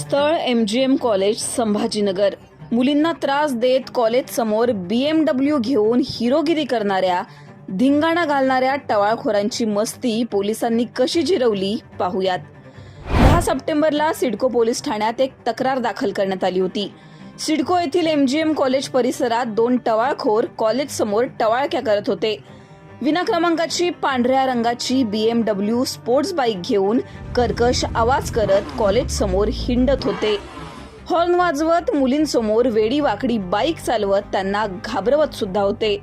स्थळ M G M college Sambhajinagar. मुलींना त्रास देत कॉलेज समोर बी एम डब्ल्यू घेऊन हिरोगिरी करणाऱ्या धिंगाणा घालणाऱ्या टवाळखोरांची मस्ती पोलिसांनी कशी जिरवली पाहुयात. दहा सप्टेंबरला सिडको पोलीस ठाण्यात एक तक्रार दाखल करण्यात आली होती. सिडको येथील एम जी एम कॉलेज परिसरात दोन टवाळखोर कॉलेज समोर टवाळक्या करत होते. विना क्रमांकाची पांढऱ्या रंगाची B M W sports bike घेऊन कर्कश आवाज करत कॉलेज समोर हिंडत होते. हॉर्न वाजवत मुलींसमोर वेडी वाकडी बाईक चालवत त्यांना घाबरवत सुद्धा होते.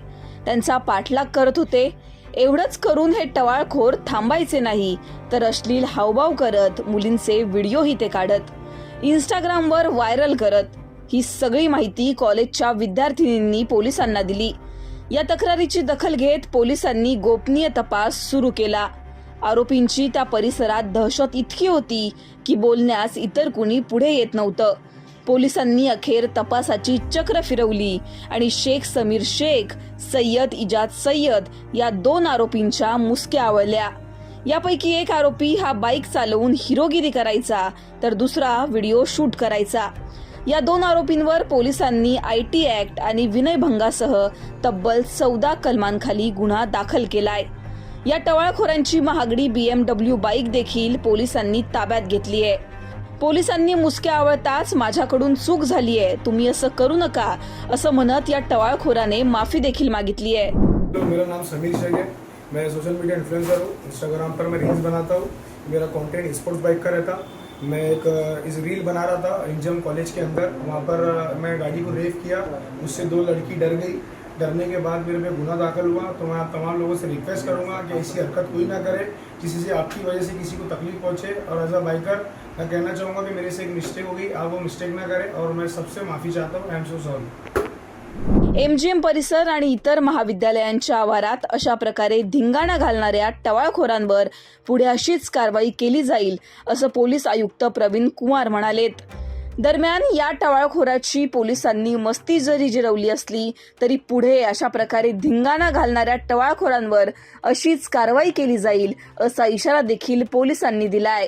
त्यांचा पाठलाग करत होते. एवढंच करून हे टवाळखोर थांबायचे नाही तर अश्लील हावभाव करत मुलींचे व्हिडिओही ते काढत इंस्टाग्रामवर व्हायरल करत. ही सगळी माहिती कॉलेजच्या विद्यार्थिनींनी पोलिसांना दिली. या तक्रारीची दखल घेत पोलिसांनी गोपनीय तपास सुरू केला. आरोपींची त्या परिसरात दहशत इतकी होती की बोलण्यास इतर कुणी पुढे येत नव्हतं. पोलिसांनी अखेर तपासाची चक्र फिरवली आणि शेख समीर शेख सय्यद इजाद सय्यद या दोन आरोपींच्या मुसक्या आवळल्या. यापैकी एक आरोपी हा बाईक चालवून हिरोगिरी करायचा तर दुसरा व्हिडिओ शूट करायचा. या दोन आरोपींवर पोलिसांनी आय टी ऍक्ट आणि विनयभंगासह तब्बल चौदा कलमांखाली गुन्हा दाखल केलाय. या टवाळखोरांची महागडी बीएमडब्ल्यू बाईक देखील पोलिसांनी ताब्यात घेतली आहे. पोलिसांनी मुसक्या आवळताच माझ्याकडून चूक झालीय तुम्ही असं करू नका असं म्हणत या टवाळखोराने माफी देखील मागितली आहे. मेरा नाम समीर शेख है. मैं सोशल मीडिया इन्फ्लुएंसर हूँ. इंस्टाग्राम पर मैं रील्स बनाता हूँ. मेरा कंटेंट स्पोर्ट्स बाइक का रहता. मैं एक, इस रील बना रहा था इंजम कॉलेज के अंदर। वहाँ पर मैं गाड़ी को रेव किया। उससे दो लड़की डर गई। डरने के बाद मेरे पे गुना दाखिल हुआ। तो मैं आप तमाम लोगों से रिक्वेस्ट करूँगा कि ऐसी हरकत कोई ना करे, किसी से आपकी वजह से किसी को तकलीफ़ पहुँचे। और एज अ बाइकर मैं कहना चाहूँगा कि मेरे से एक मिस्टेक हो गई। आप वो मिस्टेक ना करें। और मैं सबसे माफ़ी चाहता हूँ। I am so sorry MGM परिसर आणि इतर महाविद्यालयांच्या आवारात अशा प्रकारे धिंगाणा घालणाऱ्या टवाळखोरांवर पुढे अशीच कारवाई केली जाईल असं पोलीस आयुक्त प्रवीण कुमार म्हणालेत. दरम्यान या टवाळखोराची पोलिसांनी मस्ती जरी जिरवली असली तरी पुढे अशा प्रकारे धिंगाणा घालणाऱ्या टवाळखोरांवर अशीच कारवाई केली जाईल असा इशारा देखील पोलिसांनी दिलाय.